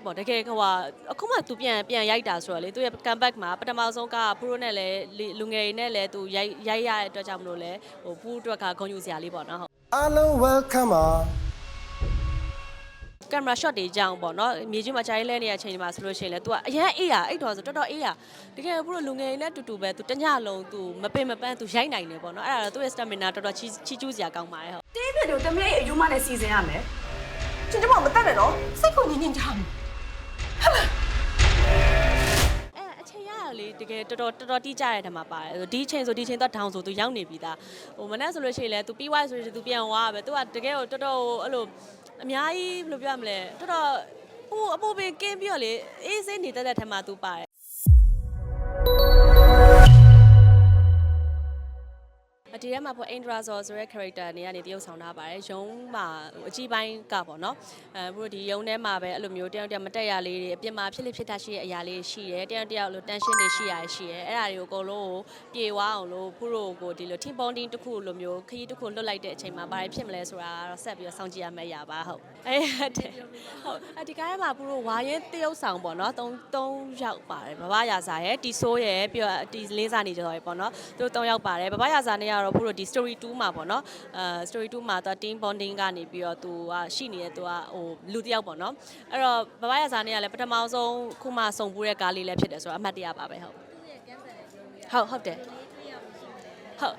ပေါ့တကယ်ဟိုဟာအခုမှသူပြန်ပြန်ရိုက်တာဆိုတော့လေသူရဲ့ comeback မှာပထမဆုံးကပရိုနဲ့လည်းလူငယ်တွေနဲ့လည်းသူရိုက်ရိုက်ရတဲ့အတွက်ကြောင့်မလို့လဲဟိုပူအတွက်ကဂုဏ်ယူစရာလေးပေါ့နော်ဟုတ် အားလုံး welcome ပါ ကင်မရာ shot တွေကြောင်းပေါ့နော်မြေကြီးမှာခြားရဲလဲနေတဲ့အချိန်ဒီမှာဆိုလို့ရှိရင်လဲ तू ကအရန်အေးရအဲ့တော့ဆိုတော်တော်အေးရတကယ်ပရိုလူငယ်တွေနဲ့တူတူပဲ तू တညလုံး तू မပင်မပန်း तू ရိုက်နိုင်တယ်ပေါ့နော်အဲ့ဒါတော့သူ့ရဲ့ stamina တော်တော်ချီချီကျူးစရာကောင်းပါတယ်ဟုတ် တေးပြတို့တမလေးအယူမနဲ့စီစဉ်ရမယ်ကျင်ကျမမတက်နဲ့နော်စိတ်ကိုညင်ညင်ချမ်း အဲ တကယ်တော်တော်တော်တော်တိကျတဲ့နေရာမှာပါတယ်ဒီချိန်ဆိုဒီချိန်တော့ဒေါင်ဆိုသူရောက်နေပြီသားဟိုမနေ့ဆိုလို့ရှိရင်လည်းသူပြီးွားဆိုရင်သူပြန်သွားပဲသူကတကယ်ကိုတော်တော်အဲ့လိုအများကြီးဘယ်လိုပြောရမလဲတော်တော်ဟိုအပိုးပင်ကင်းပြီးတော့လေအေးစေးနေတဲ့တဲ့ထဲမှာသူပါတယ် ဒီထဲမှာပေါ့အင်ဒရာဇော်ဆိုတဲ့ character နေကနေတရုပ်ဆောင်ထားပါတယ်ရုံးမှာဟိုအကြီးပိုင်းကပေါ့နော်အဲဘို့ဒီရုံးထဲမှာပဲအဲ့လိုမျိုးတယောက်တယောက်မတက်ရလေးတွေအပြင်မှာဖြစ်လိဖြစ်တာရှိတဲ့အရာလေးတွေရှိတယ်တယောက်တယောက်လို tension တွေရှိရတယ်ရှိတယ်အဲ့ဒါတွေကိုအကုန်လုံးကိုပြေဝအောင်လို့ဖူးတို့ကိုဒီလို team bonding တစ်ခုလိုမျိုးခရီးတစ်ခုလွတ်လိုက်တဲ့အချိန်မှာဘာတွေဖြစ်မလဲဆိုတာတော့ဆက်ပြီးတော့စောင့်ကြည့်ရမယ့်အရာပါဟုတ်အဲဟုတ်တယ်ဟုတ်အဒီကားထဲမှာဖူးတို့ဝါရဲတရုပ်ဆောင်ပေါ့နော်၃၃ယောက်ပါတယ်ဘဘရာဇာရဲ့တီဆိုးရဲ့ပြီးတော့တီလေးစားနေကြတော့ပေါ့နော်သူတို့၃ယောက်ပါတယ်ဘဘရာဇာနဲ့ကတော့ဖူးတို့ဒီ story 2မှာပေါ့နော်အဲ story 2မှာတော့ team bonding ကနေပြီးတော့သူကရှိနေတဲ့သူကဟိုလူတစ်ယောက်ပေါ့နော်အဲ့တော့ဘဘရာဇာနဲ့ကလည်းပထမဆုံးခုမှစုံပူးတဲ့ကားလေးလည်းဖြစ်တယ်ဆိုတော့အမှတ်တရပါပဲဟုတ်ဟုတ်ဟုတ်တယ်ဟုတ်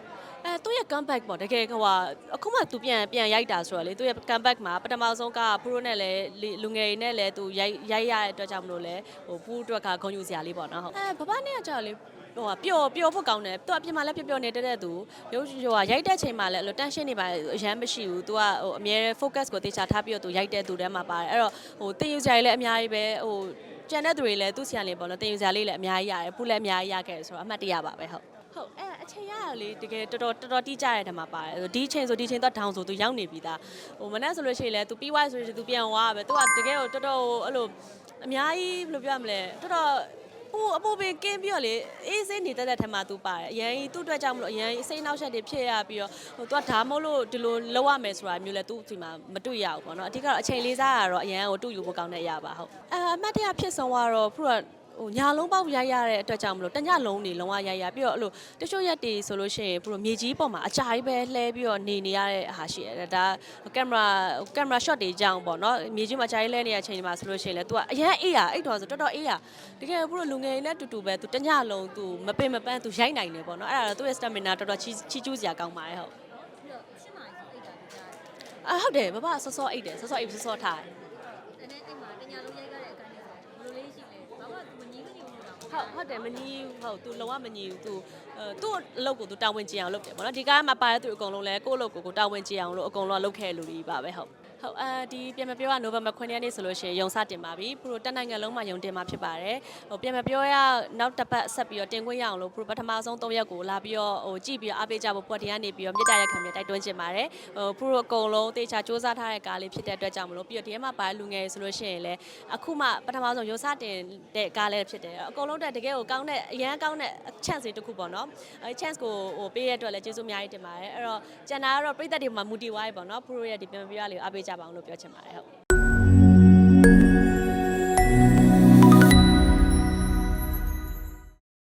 အဲသူရဲ့ comeback ပေါ့တကယ်ဟိုဟာအခုမှသူပြန်ပြန်ရိုက်တာဆိုတော့လေသူရဲ့ comeback မှာပထမဆုံးကပရိုနဲ့လည်းလူငယ်တွေနဲ့လည်းသူရိုက်ရိုက်ရတဲ့အတွက်ကြောင့်မလို့လဲဟိုပူအတွက်ကဂုဏ်ယူစရာလေးပေါ့နော်ဟုတ်အဲဘဘနဲ့ကကြောက်လေ ဟိုကပျော်ပျော်ဖို့ကောင်းတယ်သူအပြင်မှာလည်းပျော်ပျော်နေတဲ့တဲ့သူရုပ်ဟိုကရိုက်တဲ့ချိန်မှာလည်းအဲ့လို tension တွေပါအရန်မရှိဘူးသူကဟိုအမြဲ focus ကိုတေချာထားပြီးတော့သူရိုက်တဲ့သူထဲမှာပါတယ်အဲ့တော့ဟိုတင်ယူစရာတွေလည်းအများကြီးပဲဟိုကျန်တဲ့သူတွေလည်းသူ့ဆီကနေပေါ့နော်တင်ယူစရာလေးလည်းအများကြီးရတယ်ပူလည်းအများကြီးရခဲ့တယ်ဆိုတော့အမှတ်တရပါပဲဟုတ်ဟုတ်အဲအချိန်ရရလေတကယ်တော်တော်တော်တော်တိကျတဲ့ထဲမှာပါတယ်ဒီအချိန်ဆိုဒီအချိန်တော့ down ဆို तू ရောက်နေပြီသားဟိုမနေ့ဆိုလို့ရှိရင်လဲ तू ပြီးသွားဆိုရင် तू ပြန်သွားပဲ तू ကတကယ်ကိုတော်တော်အဲ့လိုအများကြီးဘယ်လိုပြောရမလဲတော်တော် ပူအပူပင်ကင်းပြီးတော့လေအေးစေးနေတတ်တဲ့ထက်မှသူပါတယ်အရင်သူ့အတွက်ကြောင့်မလို့အရင်အစိမ်းနောက်ချက်တွေဖြစ်ရပြီးတော့ဟိုသူကဒါမို့လို့ဒီလိုလောက်ရမယ်ဆိုတာမျိုးလဲသူ့ဒီမှာမတွေ့ရဘူးပေါ့နော်အဓိကတော့အချိန်လေးစားရတော့အရင်ကိုတူယူဖို့ကောင်းတဲ့အရာပါဟုတ်အမှတ်တရဖြစ်ဆုံးကတော့ဖူကတော့ ဟိုညာလုံးပေါက်ရိုက်ရတဲ့အတွက်ကြောင့်မလို့တညလုံးနေလုံးဝရိုက်ရပြီးတော့အဲ့လိုတချို့ရက်တွေဆိုလို့ရှိရင်ဘလို့မြေကြီးပေါ်မှာအကြာကြီးပဲလှဲပြီးတော့နေနေရတဲ့ဟာရှိရတယ်ဒါကင်မရာကင်မရာ shot တွေကြောင်းပေါ့နော်မြေကြီးမှာအကြာကြီးလဲနေတဲ့အချိန်ဒီမှာဆိုလို့ရှိရင်လည်း तू ကအရန်အေးရအဲ့တော့ဆိုတော်တော်အေးရတကယ်ဘလို့လူငယ်တွေနဲ့တူတူပဲ तू တညလုံး तू မပင်မပန်း तू ရိုက်နိုင်တယ်ပေါ့နော်အဲ့ဒါတော့သူ့ရဲ့ stamina တော်တော်ချီချီကျူးစရာကောင်းပါတယ်ဟုတ်အာဟုတ်တယ်ဘဘဆော့ဆော့အိတ်တယ်ဆော့ဆော့အိတ်ဆော့ဆော့ထားတယ် ဟုတ်ဟုတ်တယ်မညီဘူးဟုတ် तू လုံးဝမညီဘူး तू အဲသူ့အလုပ်ကို तू တာဝန်ကျင်အောင်လုပ်တယ်ပေါ့နော်ဒီကားမှာပါတဲ့သူအကုန်လုံးလဲကိုယ့်အလုပ်ကိုကိုတာဝန်ကျင်အောင်လို့အကုန်လုံးကလုပ်ခဲ့လူတွေပါပဲဟုတ် ဟုတ်အဲဒီပြန်မပြောရနိုဝင်ဘာ9ရက်နေ့ဆိုလို့ရှိရင်ရုံစတင်ပါပြီပရိုတက်နိုင်ငံလုံးမှာရုံတင်မှာဖြစ်ပါတယ်ဟိုပြန်မပြောရနောက်တစ်ပတ်ဆက်ပြီးတော့တင်ခွင့်ရအောင်လို့ပရိုပထမဆုံး3ရက်ကိုလာပြီးတော့ဟိုကြည့်ပြီးတော့အားပေးကြဖို့ပွက်တရားနေပြီးတော့မြေတားရက်ခံပြီးတိုက်တွန်းချင်ပါတယ်ဟိုပရိုအကုန်လုံးတေချာစူးစမ်းထားတဲ့ကားလေးဖြစ်တဲ့အတွက်ကြောင့်မလို့ပြီးတော့ဒီထဲမှာပါလူငယ်ဆိုလို့ရှိရင်လည်းအခုမှပထမဆုံးရုံစတင်တဲ့ကားလေးဖြစ်တယ်အကုန်လုံးတက်တကယ်ကိုကောင်းတဲ့အရန်ကောင်းတဲ့ chance တွေတစ်ခုပေါ့နော်အဲ chance ကိုဟိုပေးရတဲ့အတွက်လည်းကျေးဇူးအများကြီးတင်ပါတယ်အဲ့တော့ကျန်တာကတော့ပြည်သက်တွေမှာမူတည်သွားပြီပေါ့နော်ပရိုရဲ့ဒီပြန်မပြောရလေးကိုအားပေးကြပါအောင်လို့ပြောချင်ပါတယ်ဟုတ်